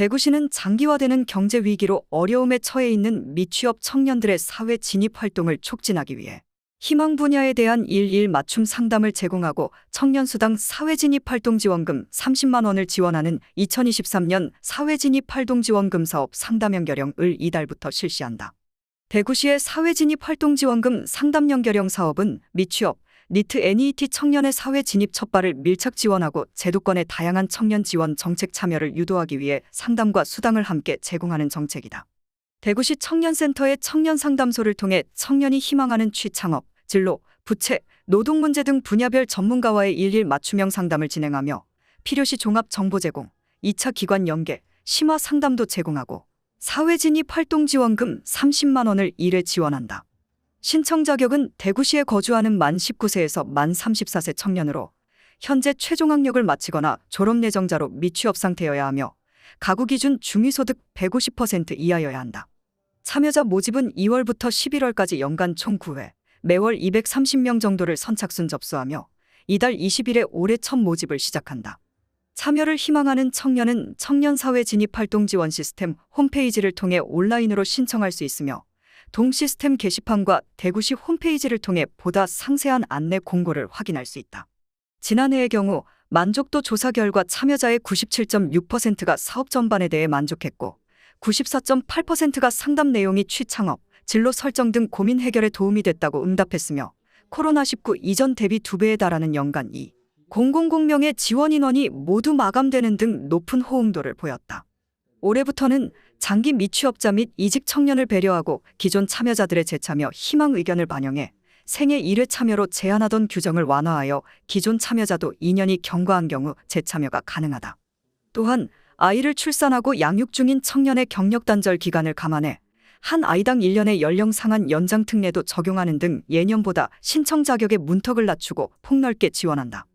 대구시는 장기화되는 경제 위기로 어려움에 처해 있는 미취업 청년들의 사회 진입 활동을 촉진하기 위해 희망 분야에 대한 일일 맞춤 상담을 제공하고 청년 수당 사회 진입 활동 지원금 30만 원을 지원하는 2023년 사회 진입 활동 지원금 사업 상담 연결형을 이달부터 실시한다. 대구시의 사회 진입 활동 지원금 상담 연결형 사업은 미취업, 니트 NET 청년의 사회 진입 첫발을 밀착 지원하고 제도권의 다양한 청년 지원 정책 참여를 유도하기 위해 상담과 수당을 함께 제공하는 정책이다. 대구시 청년센터의 청년 상담소를 통해 청년이 희망하는 취창업, 진로, 부채, 노동 문제 등 분야별 전문가와의 일일 맞춤형 상담을 진행하며 필요시 종합 정보 제공, 2차 기관 연계, 심화 상담도 제공하고 사회 진입 활동 지원금 30만 원을 1회 지원한다. 신청 자격은 대구시에 거주하는 만 19세에서 만 34세 청년으로 현재 최종 학력을 마치거나 졸업 예정자로 미취업 상태여야 하며 가구 기준 중위소득 150% 이하여야 한다. 참여자 모집은 2월부터 11월까지 연간 총 9회, 매월 230명 정도를 선착순 접수하며 이달 20일에 올해 첫 모집을 시작한다. 참여를 희망하는 청년은 청년사회 진입활동 지원 시스템 홈페이지를 통해 온라인으로 신청할 수 있으며 동 시스템 게시판과 대구시 홈페이지를 통해 보다 상세한 안내 공고를 확인할 수 있다. 지난해의 경우 만족도 조사 결과 참여자의 97.6%가 사업 전반에 대해 만족했고 94.8%가 상담 내용이 취창업, 진로 설정 등 고민 해결에 도움이 됐다고 응답했으며 코로나19 이전 대비 2배에 달하는 연간 2, 000명의 지원 인원이 모두 마감되는 등 높은 호응도를 보였다. 올해부터는 장기 미취업자 및 이직 청년을 배려하고 기존 참여자들의 재참여 희망 의견을 반영해 생애 1회 참여로 제한하던 규정을 완화하여 기존 참여자도 2년이 경과한 경우 재참여가 가능하다. 또한 아이를 출산하고 양육 중인 청년의 경력 단절 기간을 감안해 한 아이당 1년의 연령 상한 연장 특례도 적용하는 등 예년보다 신청 자격의 문턱을 낮추고 폭넓게 지원한다.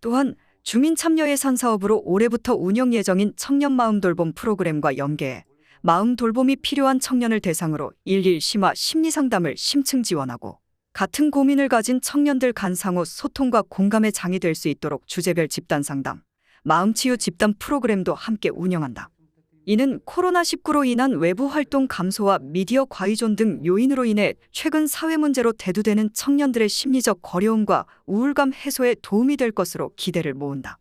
또한 주민 참여 예산 사업으로 올해부터 운영 예정인 청년 마음 돌봄 프로그램과 연계해 마음 돌봄이 필요한 청년을 대상으로 일일 심화 심리 상담을 심층 지원하고 같은 고민을 가진 청년들 간 상호 소통과 공감의 장이 될 수 있도록 주제별 집단 상담, 마음 치유 집단 프로그램도 함께 운영한다. 이는 코로나19로 인한 외부 활동 감소와 미디어 과의존 등 요인으로 인해 최근 사회 문제로 대두되는 청년들의 심리적 거려움과 우울감 해소에 도움이 될 것으로 기대를 모은다.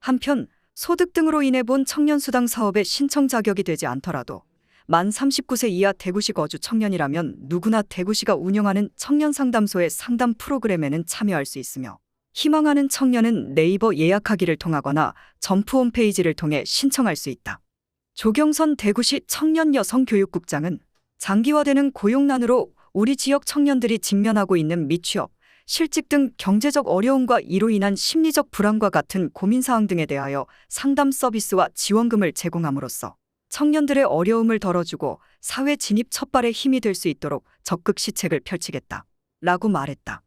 한편 소득 등으로 인해 본 청년수당 사업에 신청 자격이 되지 않더라도 만 39세 이하 대구시 거주 청년이라면 누구나 대구시가 운영하는 청년 상담소의 상담 프로그램에는 참여할 수 있으며 희망하는 청년은 네이버 예약하기를 통하거나 점프 홈페이지를 통해 신청할 수 있다. 조경선 대구시 청년 여성 교육국장은 장기화되는 고용난으로 우리 지역 청년들이 직면하고 있는 미취업, 실직 등 경제적 어려움과 이로 인한 심리적 불안과 같은 고민사항 등에 대하여 상담 서비스와 지원금을 제공함으로써 청년들의 어려움을 덜어주고 사회 진입 첫발의 힘이 될 수 있도록 적극 시책을 펼치겠다. 라고 말했다.